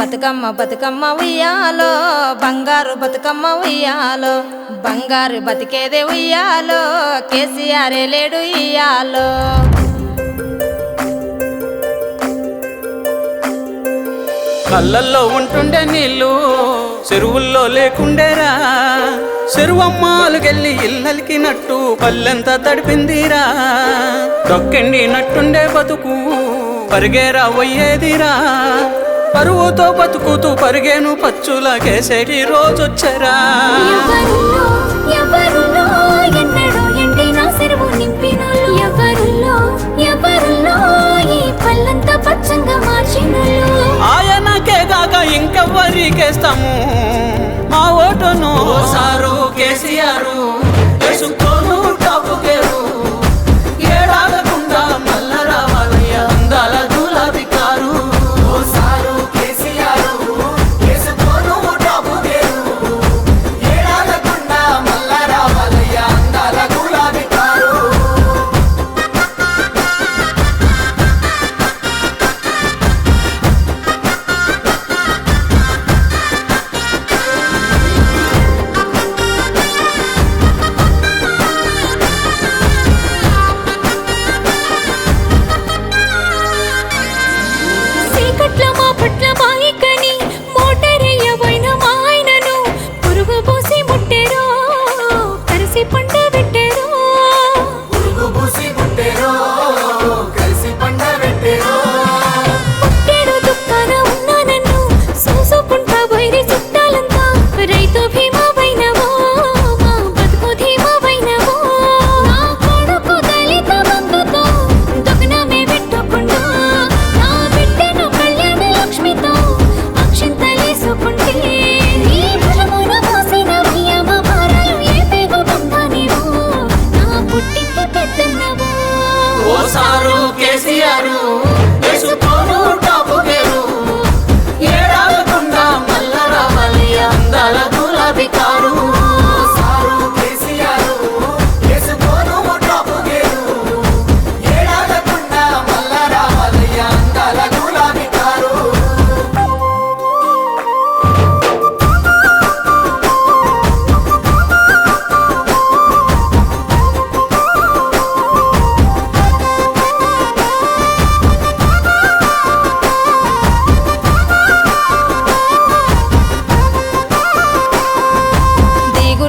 బతుకమ్మ బతుకమ్మ ఉయ్యాలో. బంగారు బతుకమ్మ ఉయ్యాలో. బంగారు బతికేదే ఉయ్యాలో. కేసీఆర్ లేడు ఇయ్యాలో. కళ్ళల్లో ఉంటుండే నీళ్ళు చెరువుల్లో లేకుండేరా. చెరువమ్మాలుకెళ్ళి ఇల్లలికినట్టు పల్లెంతా తడిపిందిరా. నట్టుండే బతుకు పరిగేరా పోయేదిరా పరువుతో బతుకుతూ పరిగేను పచ్చుల కేసేటి రోజొచ్చరా. ఆయనకే కాక ఇంకెవ్వరికేస్తాము? మా ఓటును సారు కేసీఆర్.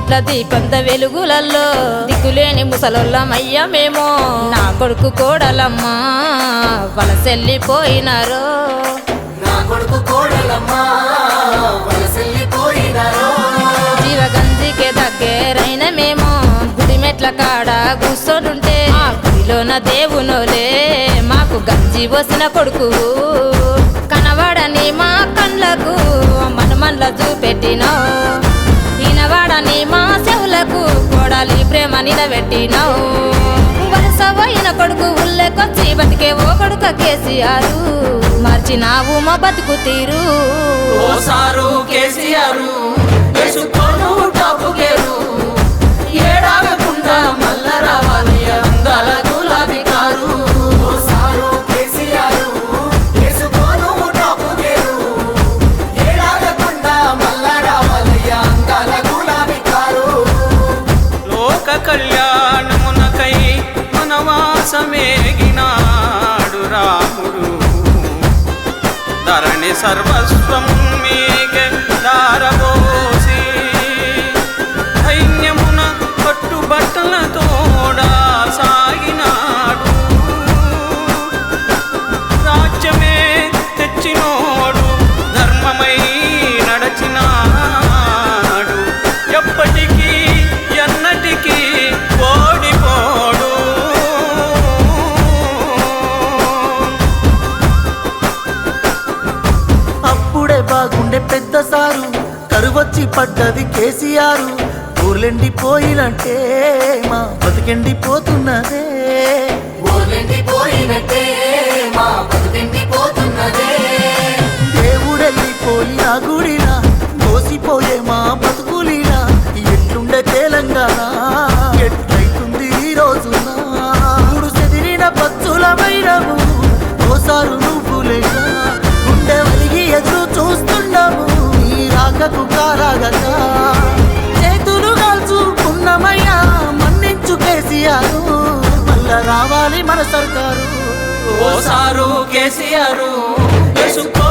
దిగుట్ల దీపంత వెలుగులల్లో దిక్కులేని ముసలొల్లమయ్యా మేము. నా కొడుకు కోడలమ్మా వలసెల్లిపోయినారో. నా కొడుకు కోడలమ్మా వలసెల్లిపోయినారో. జీవగంజికే దగ్గరైన మేము. గుడి మెట్ల కాడ కూర్చోడుంటే ఆ గుడిలోన దేవునోలే. మాకు గంజి పోసిన కొడుకు కనవాడని మా కండ్లకు మనమన్ల మా చెవులకు కోడాలి ప్రేమ నిలబెట్టినావు వలస కొడుకు ఉల్లెకొచ్చి బతికే ఓ కొడుక కేసీఆర్. మార్చినావు మా బతుకు తీరు. ఓ సారు కేసీఆర్ కళ్యాణమునకై వనవాసమేగినాడు రాముడు. ధరణి సర్వస్వం మీ పడ్డది కేసీఆర్. ఊర్లెండిపోయినంటే మా బతికెండి పోతున్నాసే పోయినట్టే మా బతికెండి పోతున్నదే కేసీఆర్ వేసుకోను టాపు